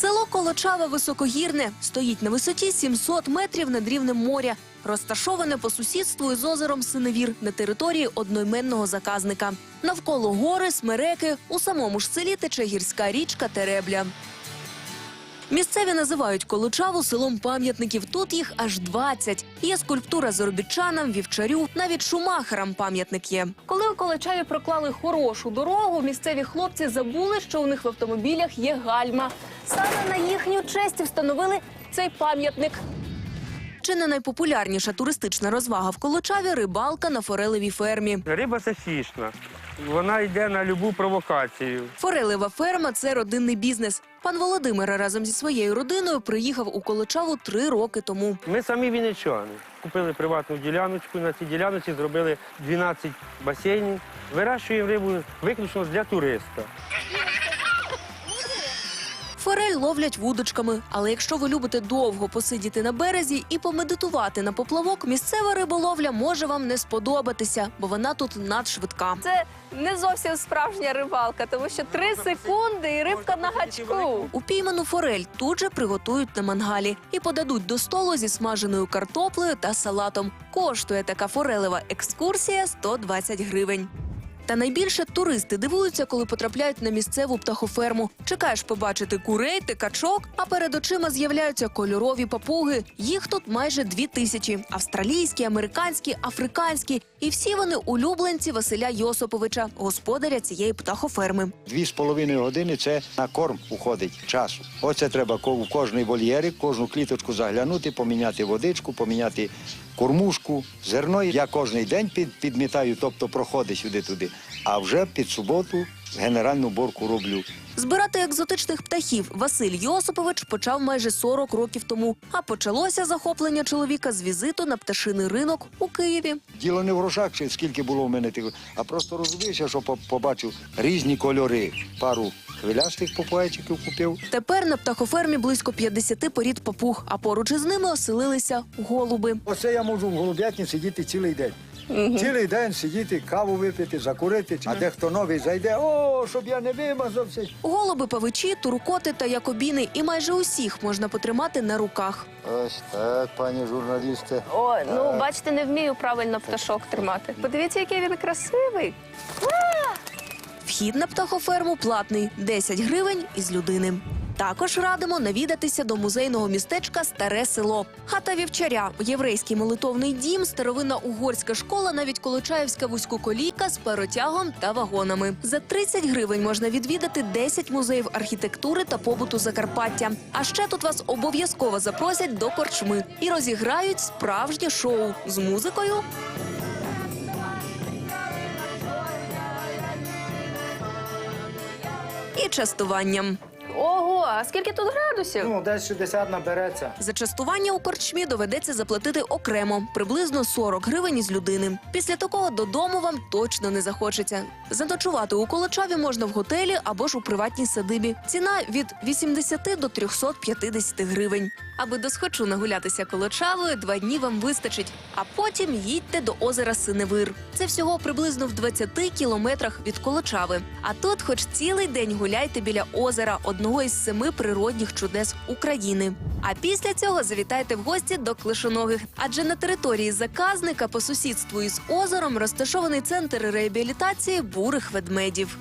Село Колочаве високогірне стоїть на висоті 700 метрів над рівнем моря, розташоване по сусідству із озером Синевір на території одноіменного заказника. Навколо гори, смереки, у самому ж селі тече гірська річка Теребля. Місцеві називають Колочаву селом пам'ятників. Тут їх аж 20. Є скульптура заробітчанам, вівчарю, навіть шумахерам пам'ятник є. Коли у Колочаві проклали хорошу дорогу, місцеві хлопці забули, що у них в автомобілях є гальма. Саме на їхню честь встановили цей пам'ятник. Чи не найпопулярніша туристична розвага в Колочаві рибалка на форелевій фермі. Риба це фішна. Вона йде на любу провокацію. Форелева ферма це родинний бізнес. Пан Володимир разом зі своєю родиною приїхав у Колочаву три роки тому. Ми самі вінничани. Купили приватну діляночку. На цій діляночці зробили 12 басейнів. Вирощуємо рибу виключно для туриста. Ловлять вудочками, але якщо ви любите довго посидіти на березі і помедитувати на поплавок, місцева риболовля може вам не сподобатися, бо вона тут надшвидка. Це не зовсім справжня рибалка, тому що три секунди і рибка на гачку. Упійману форель тут же приготують на мангалі і подадуть до столу зі смаженою картоплею та салатом. Коштує така форелева екскурсія 120 гривень. Та найбільше туристи дивуються, коли потрапляють на місцеву птахоферму. Чекаєш побачити курей та качок, а перед очима з'являються кольорові папуги. Їх тут майже дві тисячі: австралійські, американські, африканські. І всі вони улюбленці Василя Йосиповича, господаря цієї птахоферми. Дві з половиною години це на корм уходить часу. Оце треба у кожний вольєрик, кожну кліточку заглянути, поміняти водичку, поміняти кормушку, зерно. Я кожен день підмітаю, тобто проходить сюди-туди. А вже під суботу генеральну борку роблю. Збирати екзотичних птахів Василь Йосипович почав майже 40 років тому. А почалося захоплення чоловіка з візиту на пташиний ринок у Києві. Діло не в грошах, чи скільки було в мене тих, а просто розумієш, що побачив різні кольори. Пару хвилястих попуайчиків купив. Тепер на птахофермі близько 50 порід папуг, а поруч із ними оселилися голуби. Оце я можу в голуб'ятні сидіти цілий день. Цілий день сидіти, каву випити, закурити. А дехто новий зайде, о, щоб я не вимазався. Голуби, павичі, туркоти та якобіни, і майже усіх можна потримати на руках. Ось так, пані журналісти. О, ну бачите, не вмію правильно пташок тримати. Подивіться, який він красивий. Вхід на птахоферму платний 10 гривень із людини. Також радимо навідатися до музейного містечка Старе село. Хата вівчаря, єврейський молитовний дім, старовинна угорська школа, навіть Колочаївська вузькоколійка з паротягом та вагонами. За 30 гривень можна відвідати 10 музеїв архітектури та побуту Закарпаття. А ще тут вас обов'язково запросять до корчми і розіграють справжнє шоу з музикою і частуванням. А скільки тут градусів? Ну, десь 60 набереться. За частування у корчмі доведеться заплатити окремо приблизно 40 гривень із людини. Після такого додому вам точно не захочеться. Заночувати у Колочаві можна в готелі або ж у приватній садибі. Ціна від 80 до 350 гривень. Аби досхочу нагулятися Колочавою, два дні вам вистачить. А потім їдьте до озера Синевир. Це всього приблизно в 20 кілометрах від Колочави. А тут, хоч цілий день гуляйте біля озера, одного із семи природних чудес України. А після цього завітайте в гості до клишоногих, адже на території заказника по сусідству із озером розташований центр реабілітації бурих ведмедів.